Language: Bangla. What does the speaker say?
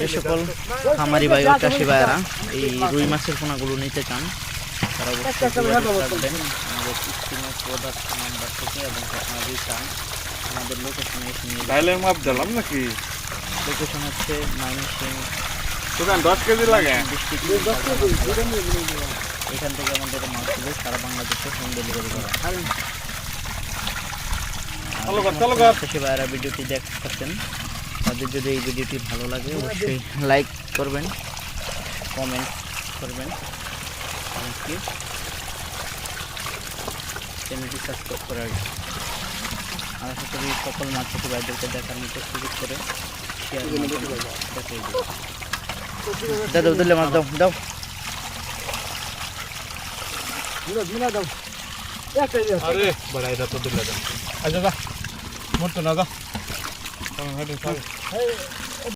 যে সকল খামারি ভাই ও চাষি ভাইয়েরা এই রুই মাছের পোনাগুলো নিতে চান তারা অবশ্যই যোগাযোগ রাখবেন। আমাদের স্ক্রিনে প্রোডাক্ট নাম্বার থেকে এবং আপনারা যদি চান আমাদের লোকেশনে এসে নিয়ে মাপ দিলাম নাকি? লোকেশন হচ্ছে দশ কেজি লাগে। এখান থেকে আমাদের মাছগুলো সারা বাংলাদেশে হোম ডেলিভারি করা হয়। আর চলো কর, যে কর। চাষি ভাইয়েরা ভিডিওটি দেখতেছেন তাদের যদি এই ভিডিওটি ভালো লাগে অবশ্যই লাইক করবেন কমেন্ট করবেন। এমনকি চ্যানেলটি সাবস্ক্রাইব করে রাখবেন আর আশা করি সকল মাছ চাষি ভাইদেরকে দেখার মতো সুযোগ করে শেয়ার দেখিয়ে দেবো দাও দিলে মাছ দাও দাও। আরে বড় এটা তো দিলে দাও। আচ্ছা যা মোট না দাও 嗯还得三